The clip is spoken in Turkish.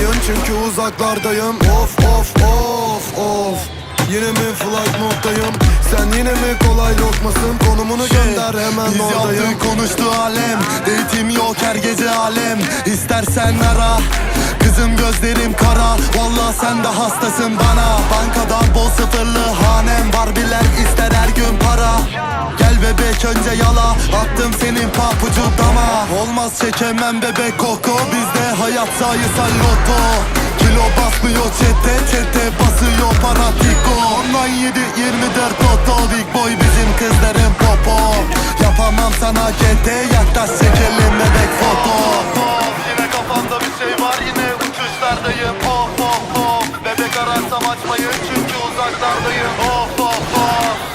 Bakmayın çünkü uzaklardayım. Of of of of. Yine mi flight moddayım? Sen yine mi kolay lokmasın? Konumunu gönder hemen Biz oradayım. yaptık konuştu alem Date'im yok her gece alem. İstersen ara Kızım gözlerim kara. Valla sen de hastasın bana. Bankadan bol sıfırlı bebek önce yala Attım senin papucu dama. Olmaz çekemem bebek koku Bizde hayat sayı salloto Kilo basmıyor çete çete basıyor para tiko Online 7 24 toto Big boy bizim kızların popo. Yapamam sana kete yaklaş çekelim bebek foto. Yine kafamda bir şey var yine uçuşlardayım. Pop pop pop Bebek ararsam açmayın çünkü uzaklardayım. Of of of